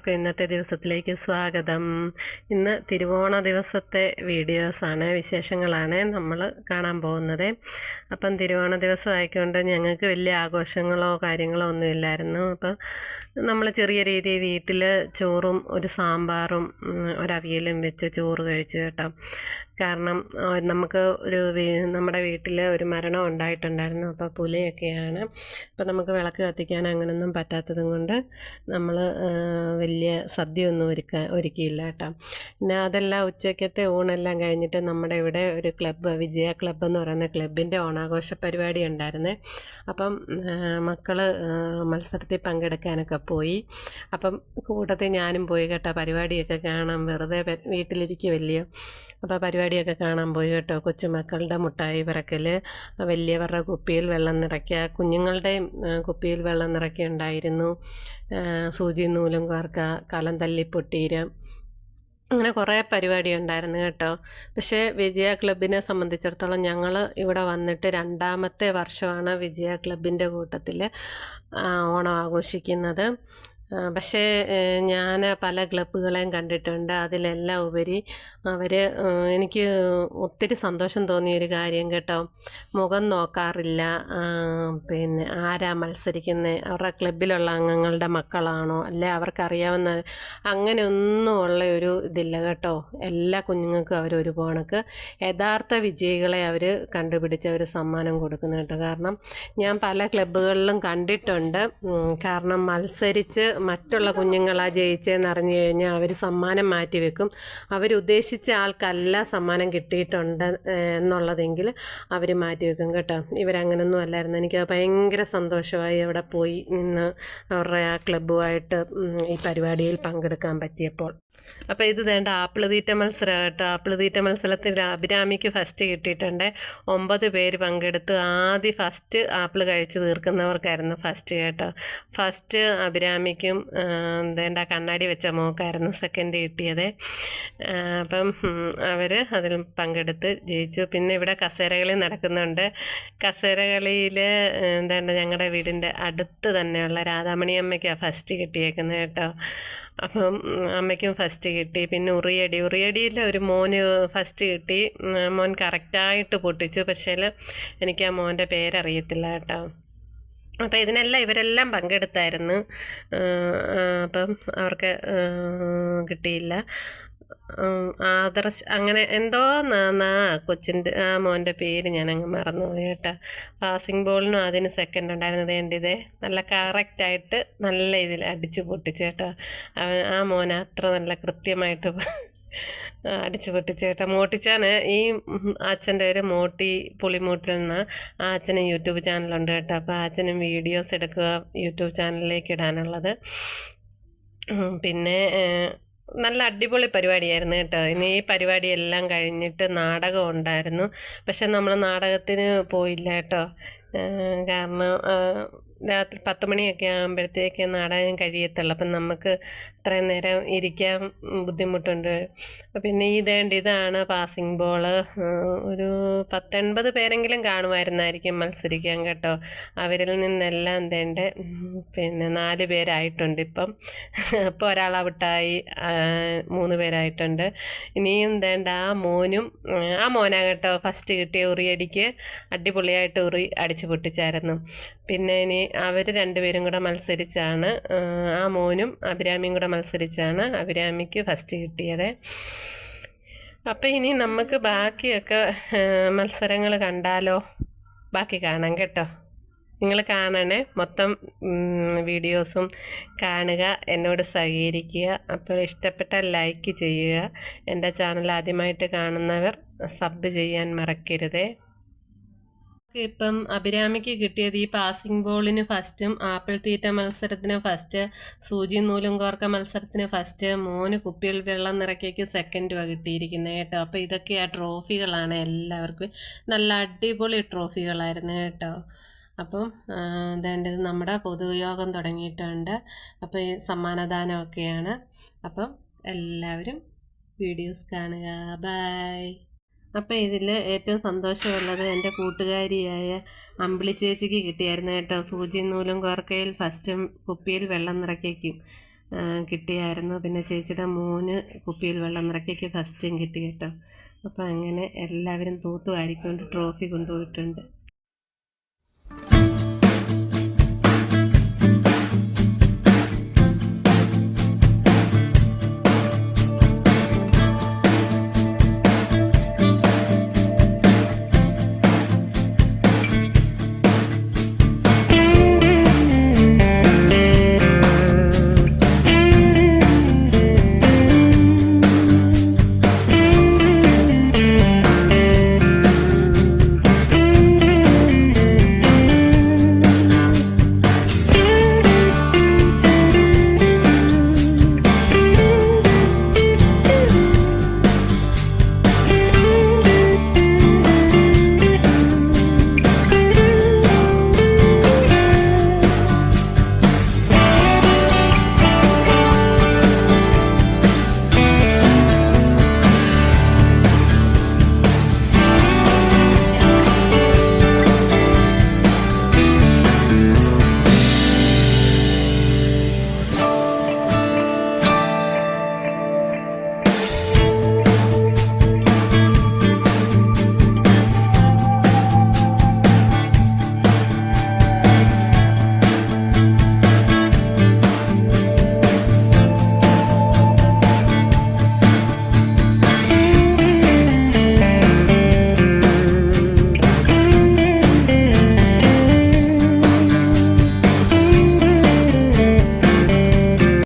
എല്ലാവർക്കും ഇന്നത്തെ ദിവസത്തിലേക്ക് സ്വാഗതം. ഇന്ന് തിരുവോണ ദിവസത്തെ വീഡിയോസാണ് വിശേഷങ്ങളാണ് നമ്മൾ കാണാൻ പോകുന്നത്. അപ്പം തിരുവോണ ദിവസം ആയിക്കൊണ്ട് ഞങ്ങൾക്ക് വലിയ ആഘോഷങ്ങളോ കാര്യങ്ങളോ ഒന്നും ഇല്ലായിരുന്നു അപ്പം നമ്മൾ ചെറിയ രീതിയിൽ വീട്ടിൽ ചോറും ഒരു സാമ്പാറും ഒരവിയലും വെച്ച് ചോറ് കഴിച്ച് കേട്ടോ. കാരണം നമുക്ക് ഒരു നമ്മുടെ വീട്ടിൽ ഒരു മരണം ഉണ്ടായിട്ടുണ്ടായിരുന്നു. അപ്പോൾ പുലയൊക്കെയാണ്. അപ്പോൾ നമുക്ക് വിളക്ക് കത്തിക്കാൻ അങ്ങനൊന്നും പറ്റാത്തതും കൊണ്ട് നമ്മൾ വലിയ സദ്യയൊന്നും ഒരുക്കാൻ ഒരുക്കിയില്ല കേട്ടോ. പിന്നെ അതെല്ലാം ഉച്ചയ്ക്കത്തെ ഊണെല്ലാം കഴിഞ്ഞിട്ട് നമ്മുടെ ഇവിടെ ഒരു ക്ലബ്ബ് വിജയ ക്ലബ്ബ് എന്ന് പറയുന്ന ക്ലബിന്റെ ഓണാഘോഷ പരിപാടി ഉണ്ടായിരുന്നേ. അപ്പം മക്കൾ മത്സരത്തിൽ പങ്കെടുക്കാനൊക്കെ പോയി. അപ്പം കൂട്ടത്തിൽ ഞാനും പോയി കേട്ടോ. പരിപാടിയൊക്കെ കാണാം. വെറുതെ വീട്ടിലിരിക്കുമല്ലയോ അപ്പോൾ പരിപാടിയൊക്കെ കാണാൻ പോയി കേട്ടോ. കൊച്ചുമക്കളുടെ മുട്ടായി പിറക്കൽ വലിയവരുടെ കുപ്പിയിൽ വെള്ളം നിറയ്ക്കുക. കുഞ്ഞുങ്ങളുടെയും കുപ്പിയിൽ വെള്ളം നിറയ്ക്കുക ഉണ്ടായിരുന്നു. സൂചി നൂലും കോർക്ക കലം തല്ലി പൊട്ടീരം അങ്ങനെ കുറേ പരിപാടി ഉണ്ടായിരുന്നു കേട്ടോ. പക്ഷേ വിജയ ക്ലബിനെ സംബന്ധിച്ചിടത്തോളം ഞങ്ങൾ ഇവിടെ വന്നിട്ട് രണ്ടാമത്തെ വർഷമാണ് വിജയ ക്ലബിന്റെ കൂട്ടത്തിൽ ഓണം ആഘോഷിക്കുന്നത്. പക്ഷേ ഞാൻ പല ക്ലബ്ബുകളെയും കണ്ടിട്ടുണ്ട്. അതിലെല്ലാം ഉപരി അവർ എനിക്ക് ഒത്തിരി സന്തോഷം തോന്നിയൊരു കാര്യം കേട്ടോ. മുഖം നോക്കാറില്ല പിന്നെ ആരാ മത്സരിക്കുന്നത് അവരുടെ ക്ലബിലുള്ള അംഗങ്ങളുടെ മക്കളാണോ? അല്ലെ അവർക്കറിയാവുന്ന അങ്ങനെയൊന്നും ഉള്ള ഒരു ഇതില്ല കേട്ടോ. എല്ലാ കുഞ്ഞുങ്ങൾക്കും അവർ ഒരു പോണക്ക്. യഥാർത്ഥ വിജയികളെ അവർ കണ്ടുപിടിച്ച് അവർ സമ്മാനം കൊടുക്കുന്നു കേട്ടോ. കാരണം ഞാൻ പല ക്ലബ്ബുകളിലും കണ്ടിട്ടുണ്ട് കാരണം മത്സരിച്ച് മറ്റുള്ള കുഞ്ഞുങ്ങളാ ജയിച്ചതെന്ന് അറിഞ്ഞു കഴിഞ്ഞാൽ അവർ സമ്മാനം മാറ്റിവെക്കും. അവരുദ്ദേശിച്ച ആൾക്കല്ല സമ്മാനം കിട്ടിയിട്ടുണ്ട് എന്നുള്ളതെങ്കിൽ അവർ മാറ്റിവെക്കും കേട്ടോ. ഇവരങ്ങനൊന്നും അല്ലായിരുന്നു. എനിക്ക് ഭയങ്കര സന്തോഷമായി അവിടെ പോയി നിന്ന് അവരുടെ ആ ക്ലബ്ബുമായിട്ട് ഈ പരിപാടിയിൽ പങ്കെടുക്കാൻ പറ്റിയപ്പോൾ. അപ്പോൾ ഇത് വേണ്ട ആപ്പിൾ തീറ്റ മത്സരം കേട്ടോ ആപ്പിൾ തീറ്റ മത്സരത്തിൽ അഭിരാമിക്ക് ഫസ്റ്റ് കിട്ടിയിട്ടുണ്ട്. ഒമ്പത് പേര് പങ്കെടുത്ത് ആദ്യം ഫസ്റ്റ് ആപ്പിൾ കഴിച്ച് തീർക്കുന്നവർക്കായിരുന്നു ഫസ്റ്റ് കേട്ടോ. ഫസ്റ്റ് അഭിരാമിക്കും വേണ്ട കണ്ണാടി വെച്ച മോക്കായിരുന്നു സെക്കൻഡ് കിട്ടിയത്. അപ്പം അവർ അതിൽ പങ്കെടുത്ത് ജയിച്ചു. പിന്നെ ഇവിടെ കസേരകളി നടക്കുന്നുണ്ട്. കസേരകളിയിൽ എന്താണ് ഞങ്ങളുടെ വീടിന്റെ അടുത്ത് തന്നെയുള്ള രാധാമണി അമ്മയ്ക്കാണ് ഫസ്റ്റ് കിട്ടിയേക്കുന്നത് കേട്ടോ. അപ്പം അമ്മയ്ക്കും ഫസ്റ്റ് കിട്ടി. പിന്നെ ഉറിയടി. ഉറിയടിയിൽ ഒരു മോന് ഫസ്റ്റ് കിട്ടി. മോൻ കറക്റ്റായിട്ട് പൊട്ടിച്ചു. പക്ഷേ എനിക്ക് ആ മോന്റെ പേരറിയത്തില്ല കേട്ടോ. അപ്പോൾ ഇതിനെല്ലാം ഇവരെല്ലാം പങ്കെടുത്തായിരുന്നു. അപ്പം അവർക്ക് കിട്ടിയില്ല. ആദർശ് അങ്ങനെ എന്തോ നാ കൊച്ചിന്റെ ആ മോന്റെ പേര് ഞാൻ അങ്ങ് മറന്നുപോയി കേട്ടോ. പാസിംഗ് ബോളിനും അതിന് സെക്കൻഡ് ഉണ്ടായിരുന്നു വേണ്ടിയതേ നല്ല കറക്റ്റായിട്ട് നല്ല ഇതിൽ അടിച്ച് പൊട്ടിച്ച് കേട്ടോ. അവൻ ആ മോൻ അത്ര നല്ല കൃത്യമായിട്ട് അടിച്ചു അടിച്ച് പൊട്ടിച്ച് കേട്ടോ. മോട്ടിച്ചാണ് ഈ അച്ഛന്റെ പേര് മോട്ടി പുളിമൂട്ടിൽ നിന്ന് ആ അച്ഛന് യൂട്യൂബ് ചാനലുണ്ട് കേട്ടോ. അപ്പോൾ അച്ഛനും വീഡിയോസ് എടുക്കുക യൂട്യൂബ് ചാനലിലേക്ക് ഇടാനുള്ളത്. പിന്നെ നല്ല അടിപൊളി പരിപാടിയായിരുന്നു കേട്ടോ. ഇനി ഈ പരിപാടിയെല്ലാം കഴിഞ്ഞിട്ട് നാടകം ഉണ്ടായിരുന്നു. പക്ഷെ നമ്മൾ നാടകത്തിന് പോയില്ല കേട്ടോ. കാരണം രാത്രി പത്ത് മണിയൊക്കെ ആകുമ്പോഴത്തേക്ക് നാടകം കഴിയത്തുള്ളൂ. അപ്പം നമുക്ക് അത്രയും നേരം ഇരിക്കാൻ ബുദ്ധിമുട്ടുണ്ട്. പിന്നെ ഇതേണ്ട ഇതാണ് പാസിംഗ് ബോൾ ഒരു പത്തൊൻപത് പേരെങ്കിലും കാണുമായിരുന്നായിരിക്കും മത്സരിക്കാൻ കേട്ടോ. അവരിൽ നിന്നെല്ലാം തേണ്ട പിന്നെ നാല് പേരായിട്ടുണ്ട് ഇപ്പം. ഇപ്പോൾ ഒരാൾ ഔട്ടായി. മൂന്ന് പേരായിട്ടുണ്ട്. ഇനിയും ദേണ്ട ആ മോനും ആ മോനാ കേട്ടോ. ഫസ്റ്റ് കിട്ടിയ ഉറിയടിക്ക് അടിപൊളിയായിട്ട് ഉറി അടിച്ചു പൊട്ടിച്ചായിരുന്നു. പിന്നെ ഇനി അവർ രണ്ടുപേരും കൂടെ മത്സരിച്ചാണ് ആ, മോനും അഭിരാമിയും കൂടെ മത്സരിച്ചാണ് അഭിരാമിക്ക് ഫസ്റ്റ് കിട്ടിയത്. അപ്പോൾ ഇനി നമുക്ക് ബാക്കിയൊക്കെ മത്സരങ്ങൾ കണ്ടാലോ? ബാക്കി കാണാം കേട്ടോ. നിങ്ങൾ കാണണേ. മൊത്തം വീഡിയോസും കാണുക എന്നോട് സഹകരിക്കുക. അപ്പോൾ ഇഷ്ടപ്പെട്ട ലൈക്ക് ചെയ്യുക. എന്റെ ചാനൽ ആദ്യമായിട്ട് കാണുന്നവർ സബ് ചെയ്യാൻ മറക്കരുതേ. ഇപ്പം അഭിരാമിക്ക് കിട്ടിയത് ഈ പാസിംഗ് ബോളിന് ഫസ്റ്റും ആപ്പിൾ തീറ്റ മത്സരത്തിന് ഫസ്റ്റ് സൂചി നൂലും കോർക്ക മത്സരത്തിന് ഫസ്റ്റ് മോന് കുപ്പിയിൽ വെള്ളം നിറയ്ക്കേക്ക് സെക്കൻഡുമാണ് കിട്ടിയിരിക്കുന്നത് കേട്ടോ. അപ്പോൾ ഇതൊക്കെ ആ ട്രോഫികളാണ് എല്ലാവർക്കും. നല്ല അടിപൊളി ട്രോഫികളായിരുന്നു കേട്ടോ. അപ്പം ഇതേണ്ടത് നമ്മുടെ പൊതുയോഗം തുടങ്ങിയിട്ടുണ്ട്. അപ്പോൾ ഈ സമ്മാനദാനമൊക്കെയാണ്. അപ്പം എല്ലാവരും വീഡിയോസ് കാണുക. ബൈ അപ്പം ഇതിൽ ഏറ്റവും സന്തോഷമുള്ളത് എന്റെ കൂട്ടുകാരിയായ അമ്പിളി ചേച്ചിക്ക് കിട്ടിയായിരുന്നു കേട്ടോ. സൂചി നൂലും കോർക്കയിൽ ഫസ്റ്റും കുപ്പിയിൽ വെള്ളം നിറയ്ക്കും കിട്ടിയായിരുന്നു. പിന്നെ ചേച്ചിയുടെ മൂന്ന് കുപ്പിയിൽ വെള്ളം നിറയ്ക്കൊക്കെ ഫസ്റ്റും കിട്ടി കേട്ടോ. അപ്പോൾ അങ്ങനെ എല്ലാവരും തൂത്തുവാരിക്കൊണ്ട് ട്രോഫി കൊണ്ടുപോയിട്ടുണ്ട്.